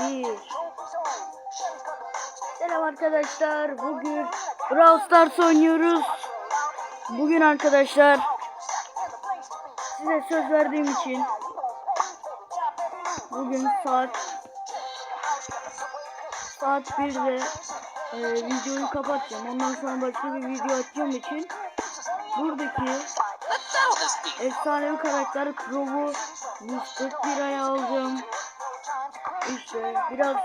Bir. Selam arkadaşlar. Bugün Brawl Stars oynuyoruz. Bugün arkadaşlar size söz verdiğim için bugün saat saat 1'de e, videoyu kapatacağım. Ondan sonra başka bir video atacağım için buradaki efsanevi karakter Crow'u 141 aya alacağım. İşte biraz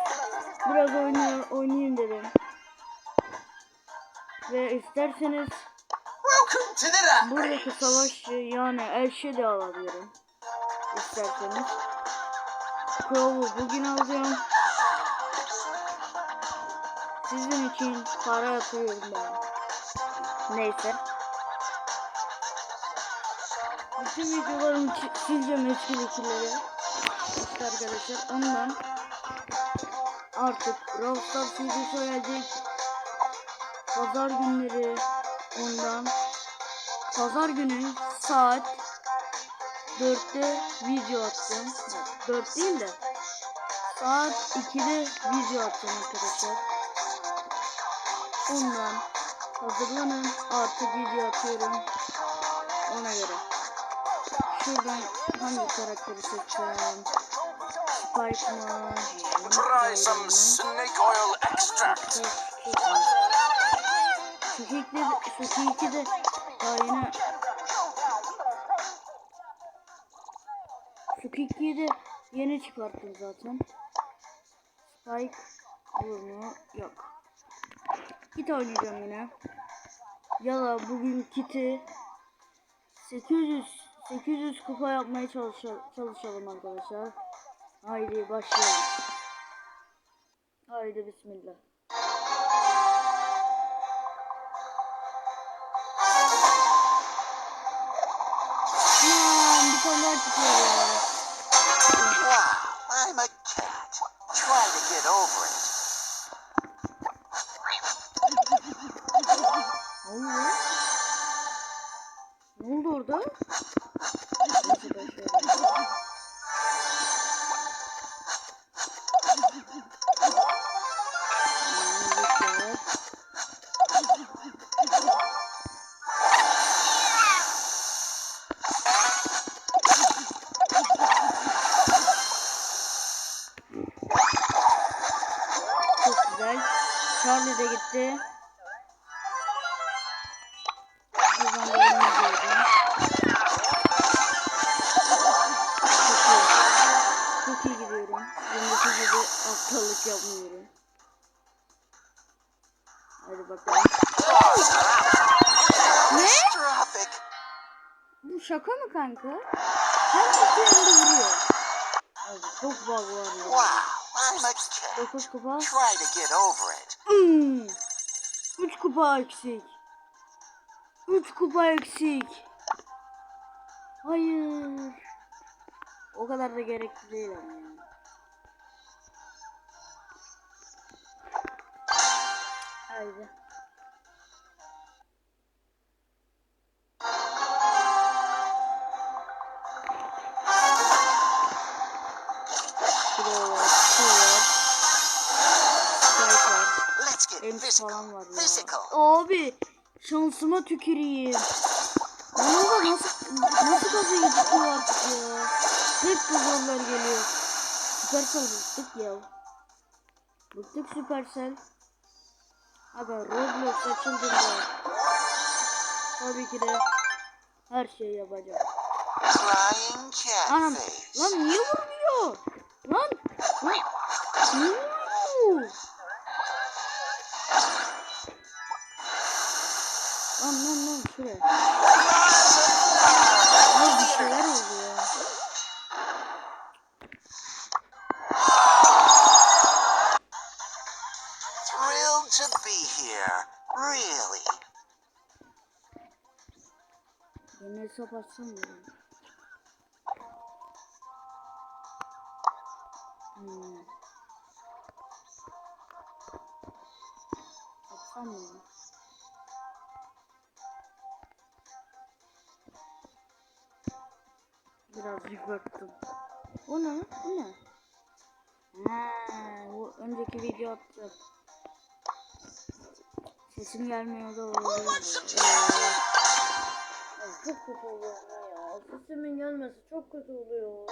biraz oynuyor, oynayayım dedim. Ve isterseniz buradaki savaşçı yani Elşe de alabilirim. İsterseniz. Crow'u bugün alacağım. Sizin için para atıyorum ben. Neyse. Bütün videolarımı çi- sileceğim eski fikirleri. İşte arkadaşlar ondan artık Brawl Stars videosu. Pazar günleri ondan Pazar günü saat 4'te video. Yok, 4 değil de saat 2'de video atacağım arkadaşlar. Ondan hazırlanın artık video atıyorum. Ona göre. Şuradan hangi karakteri seçeceğim? Spike mı? Try some snake oil extract. Sukik'te de, Sukik'i de daha yeni Sukik'i de yeni çıkarttım zaten. Spike olur mu? Yok. Kit oynayacağım yine. Ya da bugün Kit'i 800 800 kupa yapmaya çalışalım, çalışalım arkadaşlar. Haydi başlayalım. Haydi bismillah. Aman bir tane daha çıkıyor ya. Wow, I'm a cat. Try to get over it. Ne oldu orada? Aptallık yapmıyorum. Hadi bakalım. Ne? Bu şaka mı kanka? Hem tutuyor hem de vuruyor. Abi çok bug var ya. Wow. 9 kupa. Try to get over it. Hmm. 3 kupa eksik. 3 kupa eksik. Hayır. O kadar da gerekli değil ama ya. Get Ems physical. falan var ya. Abi şansıma tüküreyim. Da nasıl nasıl gaza gidiyor artık ya. Hep gazozlar geliyor. Süpersel bıktık ya. Bıktık Süpersel. Aga Roblox açıldığında tabii ki de her şeyi yapacağım. Anam lan niye vurmuyor? Lan lan Açsam mı? Hmm. Açsam mı? Birazcık baktım. O ne? Bu ne? Ha, bu önceki video attım. Sesim gelmiyor da olabilir. Çok kötü oluyor ya. Sesimin gelmesi çok kötü oluyor.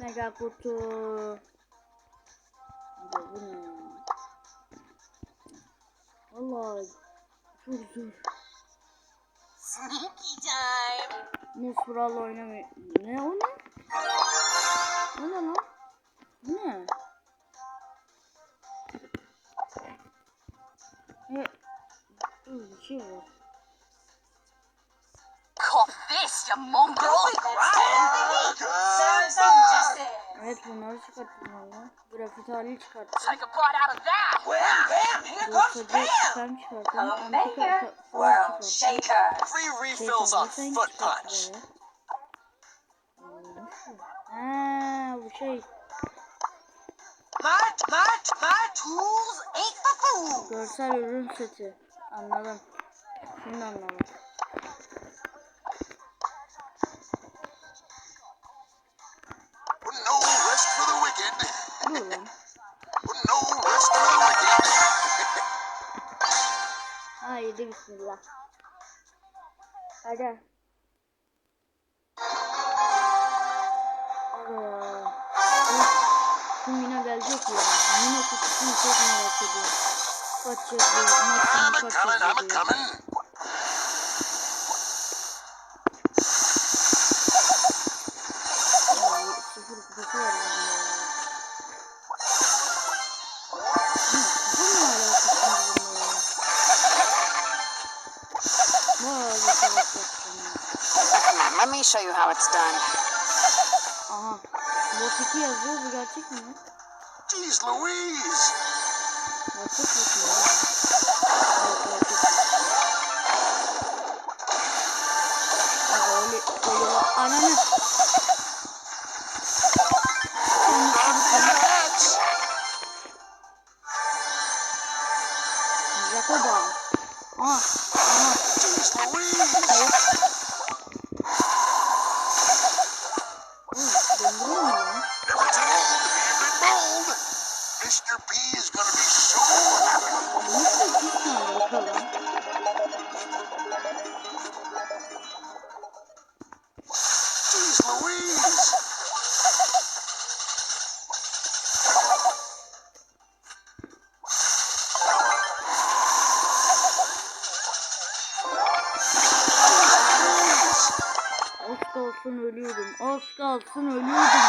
Mega kutu. Bu ne? Vallahi çok zor. Sneaky time. Musbra'la oynamıyor. Ne o ne? O ne lan? Bu ne? Ne? Dur bir şey var. You mongrel. Evet bunları çıkarttım valla. Grafiti hali çıkarttım. Take a bite out of that. Wham, bam, here comes Dostacı çıkarttın. Come Antika maker, falan world çıkarttın. shaker. Free refills on sen foot çıkarttın punch. böyle. Haa bu şey. My, my, my tools ain't for fools. Görsel ürün seti. Anladım. Şimdi anladım. Bismillah. Hadi. Aga. Şu Mina gelecek ya. Mina kutusunu çok merak ediyorum. Kaç yazıyor? I'm Maksimum kaç yazıyor? Show you how it's done. Aha. Bot 2 yazıyor. Bu gerçek mi? lan? Jeez Louise. Gerçek? Evet gerçek öyle öyle. Ananı. Az kalsın ölüyordum. Az kalsın ölüyordum.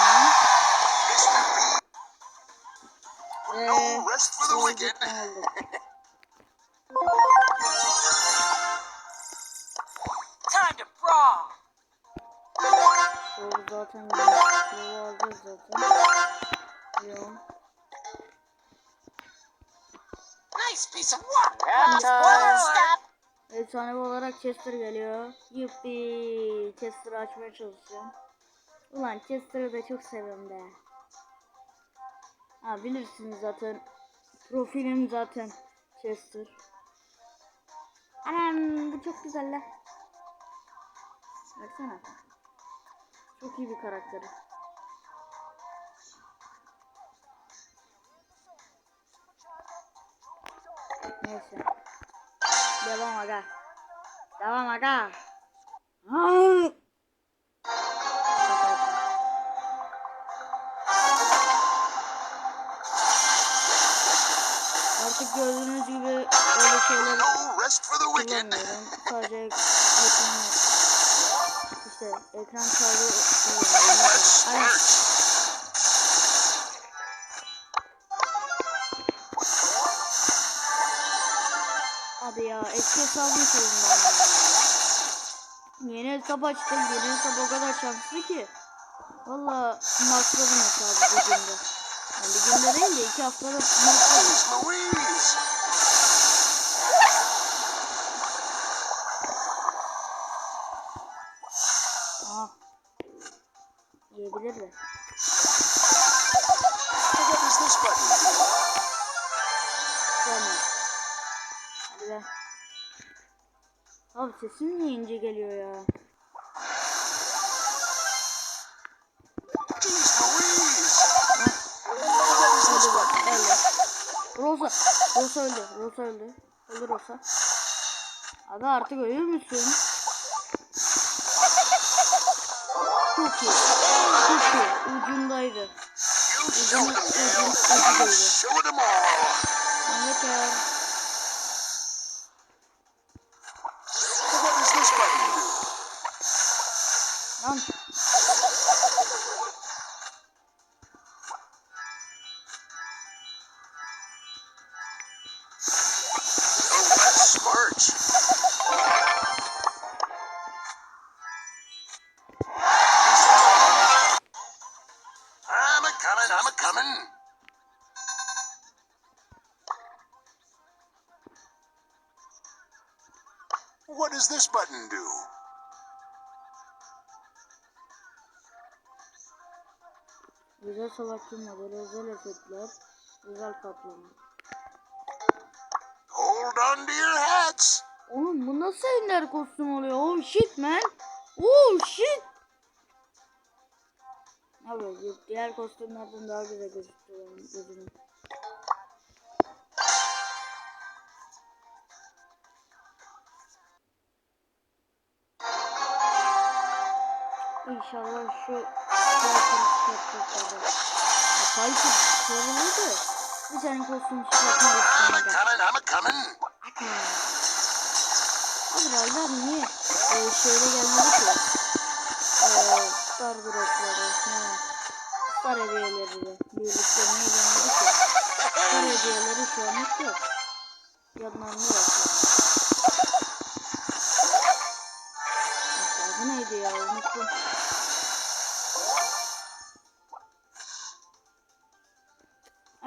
P. Eee. No rest for the wicked. aldım. Time to brawl. Doğru zaten Doğru alacağız zaten. Yok. Nice piece of work. Raptor. Stop. Efsanevi olarak Chester geliyor. Yuppi. Chester'ı açmaya çalışıyorum. Ulan Chester'ı da çok seviyorum be. Ha bilirsiniz zaten. Profilim zaten Chester. Anam bu çok güzel la. Baksana. Çok iyi bir karakteri. Neyse. Devam aga. Devam aga. Artık gördüğünüz gibi öyle şeyler kullanmıyorum. Sadece ekran işte ekran kaydı kullanıyorum. Eski hesabımı çalın ben. Yeni hesap açtım. Yeni hesap o kadar şanslı ki. Valla maxladım hesabı bir günde. Yani bir günde değil de iki haftada Louise! Aha. Yiyebilir mi? What does this button Abi sesim niye ince geliyor ya? Rosa. Rosa öldü. Rosa öldü. Öldü Rosa. Abi artık ölür müsün? Çok iyi. Çok iyi. Ucundaydı. You showed them, Gale. Ucun- You ucundaydı. What does this button do? Güzel savaşçı modeli, özel efektler, güzel kaplama. Hold on to your hats. Oğlum bu nasıl ender kostüm oluyor? Oh shit man. Oh shit. Abi diğer kostümlerden daha güzel gözüküyor benim İnşallah şu. Ya Piper soruluydu. Bir tane kostüm çıkartmak. Abi herhalde niye e, şöyle gelmedi ki? E, star dropları, ne? Star hediyeleri de birlikte niye gelmedi ki? Star hediyeleri şu an yok. Mesela bu neydi ya unuttum.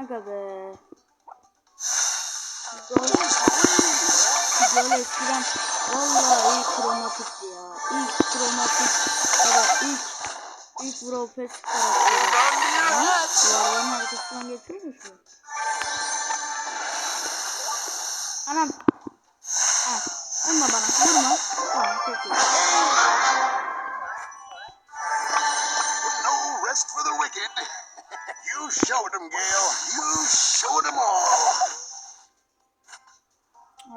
Aga be. Gol. Böyle eskiden vallahi ilk kromatikti ya. İlk kromatik ya ilk ilk Vropes karakteri. Duvarların arkasından geçiyormuş mu? Anam. Ha. Vurma bana. Vurma. Tamam çok iyi. No rest for the wicked. You showed them, Gale. You showed them all.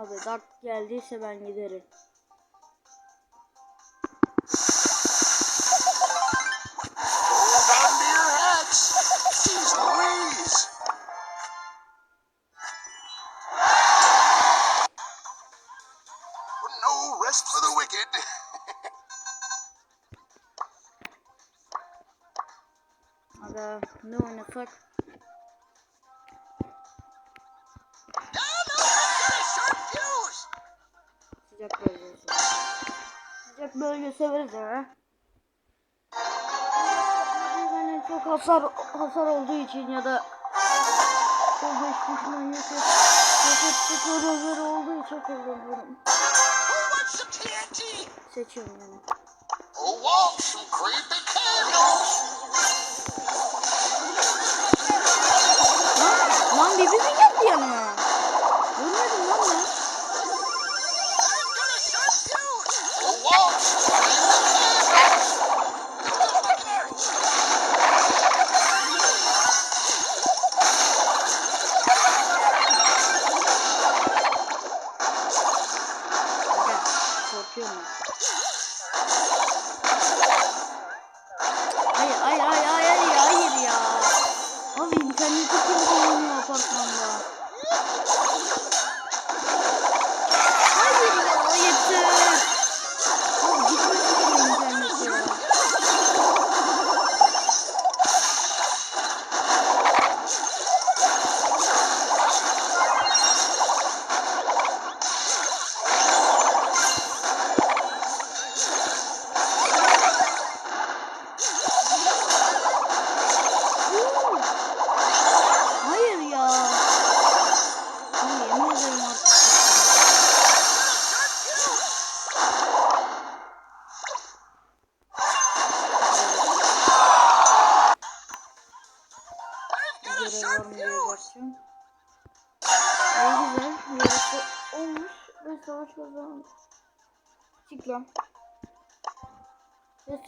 Abi Dark geldiyse ben giderim. Bölge severiz ya. Yani çok hasar hasar olduğu için ya da çok geçmişten yok et. Yok ettik öyle olduğu için some TNT? Seçiyorum yani. Lan, lan bibi yanıma?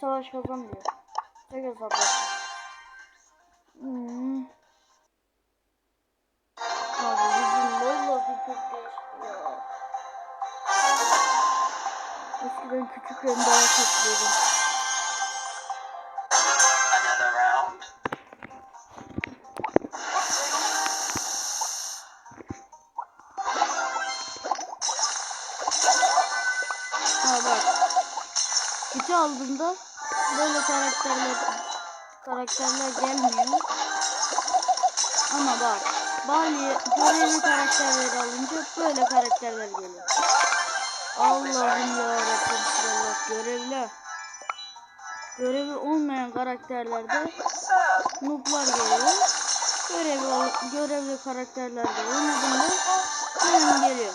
Savaş kazan diyor. Tek hesaplaşma. Hmm. Abi bizim vallahi çok değişik ya. Eskiden küçükken daha tatlıydım. Ha bak. Küçü aldığımda karakterler karakterler gelmiyor. Ama bak. Bali görevli karakterleri alınca böyle karakterler geliyor. Allah'ım yarabbim Allah görevli. Görevi olmayan karakterlerde nooblar geliyor. Görevi, ol- görevli karakterlerde oynadığında hemen geliyor.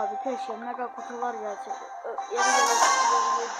Abi keşke mega kutular gelse. Ö- Yeni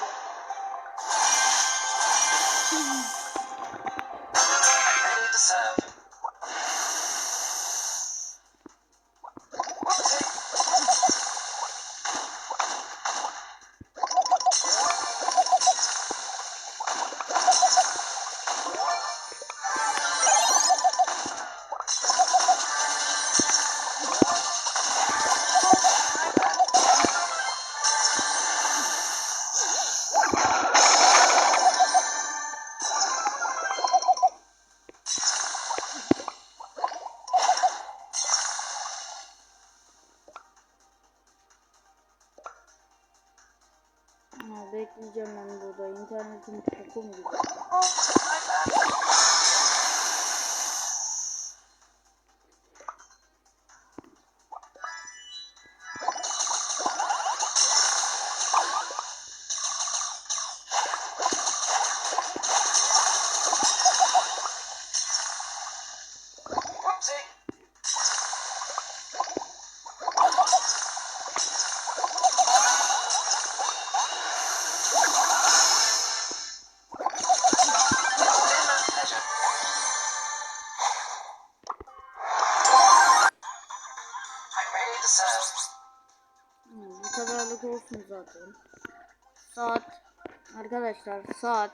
arkadaşlar saat?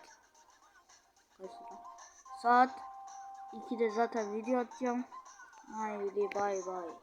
Saat 2'de zaten video atacağım. Haydi bay bay.